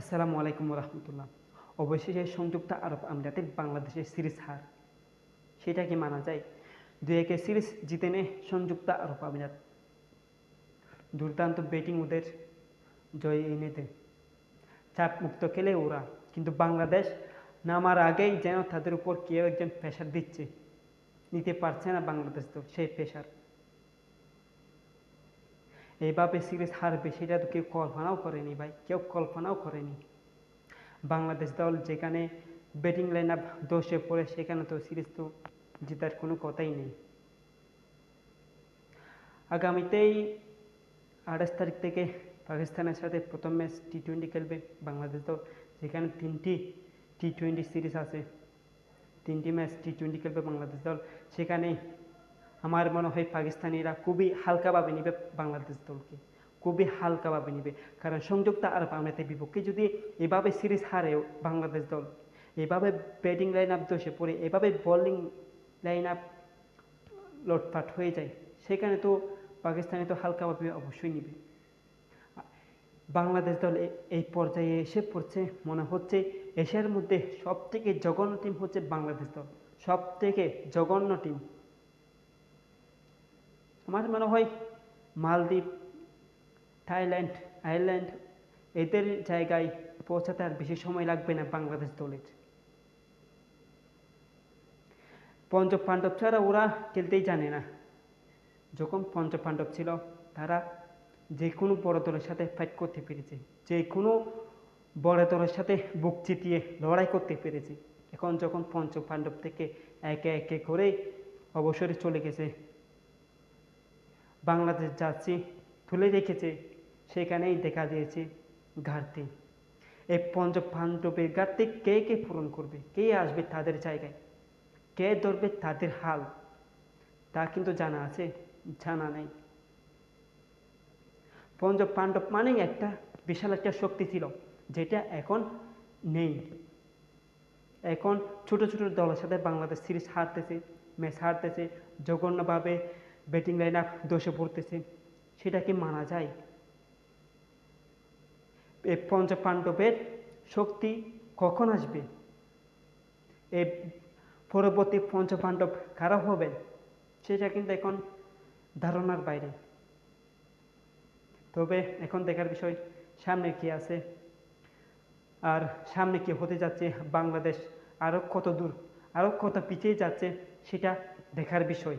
আসসালামু আলাইকুম রহমতুল্লাহ। অবশেষে সংযুক্ত আরব আমিরাতের বাংলাদেশের সিরিজ হার। সেটা কি মানা যায়? দুই একে সিরিজ জিতে নেয় সংযুক্ত আরব আমিরাত। দুর্দান্ত ব্যাটিং ওদের জয় এনে চাপ মুক্ত খেলে ওরা, কিন্তু বাংলাদেশ নামার আগেই যেন তাদের উপর কেউ একজন প্রেশার দিচ্ছে। নিতে পারছে না বাংলাদেশ তো সেই প্রেশার এইভাবে সিরিজ হারবে, সেটা তো কেউ কল্পনাও করেনি ভাই, কেউ কল্পনাও করেনি। বাংলাদেশ দল যেখানে ব্যাটিং লাইন আপ দোষে পড়ে, সেখানে তো সিরিজ তো জেতার কোনো কথাই নেই। আগামীতেই আঠাশ তারিখ থেকে পাকিস্তানের সাথে প্রথম ম্যাচ টি টোয়েন্টি খেলবে বাংলাদেশ দল, যেখানে তিনটি টি টোয়েন্টি সিরিজ আছে। তিনটি ম্যাচ টি টোয়েন্টি খেলবে বাংলাদেশ দল, সেখানে আমার মনে হয় পাকিস্তানিরা খুবই হালকাভাবে নেবে বাংলাদেশ দলকে। খুবই হালকাভাবে নেবে। কারণ সংযুক্ত আরব আমিরাতের বিপক্ষে যদি এভাবে সিরিজ হারেও বাংলাদেশ দল, এভাবে ব্যাটিং লাইন আপ দোষে পড়ে, এভাবে বোলিং লাইন আপ লটপাট হয়ে যায়, সেখানে তো পাকিস্তানি তো হালকাভাবে অবশ্যই নেবে। বাংলাদেশ দল এই পর্যায়ে এসে পড়ছে, মনে হচ্ছে এশিয়ার মধ্যে সব থেকে জঘন্য টিম হচ্ছে বাংলাদেশ দল। সব থেকে জঘন্য টিম আমার মনে হয় মালদ্বীপ, থাইল্যান্ড, আয়ারল্যান্ড, এদের জায়গায় পৌঁছাতে আর বেশি সময় লাগবে না বাংলাদেশ দলের পঞ্চ পাণ্ডব ছাড়া ওরা খেলতেই জানে না। যখন পঞ্চ পাণ্ডব ছিল, তারা যে কোনো বড় দলের সাথে ফাইট করতে পেরেছে যে কোনো বড় দলের সাথে বুক চিতিয়ে লড়াই করতে পেরেছে। এখন যখন পঞ্চ পাণ্ডব থেকে একে একে করে অবসরে চলে গেছে বাংলাদেশ যাচ্ছি তুলে রেখেছে, সেখানেই দেখা দিয়েছে ঘাটতি। এই পঞ্চ পাণ্ডবের ঘাটতি কে কে পূরণ করবে? কে আসবে তাদের জায়গায়? কে ধরবে তাদের হাল? তা কিন্তু জানা আছে, জানা নেই। পঞ্চ পাণ্ডব মানেই একটা বিশাল একটা শক্তি ছিল, যেটা এখন নেই। এখন ছোট ছোট দলের সাথে বাংলাদেশ সিরিজ হারতেছে, ম্যাচ হারতেছে, জঘন্যভাবে ব্যাটিং লাইন আপ দোষে পড়তেছে সেটা কি মানা যায়। এই পঞ্চ পাণ্ডবের শক্তি কখন আসবে? এই পরবর্তী পঞ্চ পাণ্ডব কারা হবেন, সেটা কিন্তু এখন ধারণার বাইরে। তবে এখন দেখার বিষয়, সামনে কি আছে? আর সামনে কি হতে যাচ্ছে? বাংলাদেশ আরও কত দূর আরও কত পিছিয়ে যাচ্ছে, সেটা দেখার বিষয়।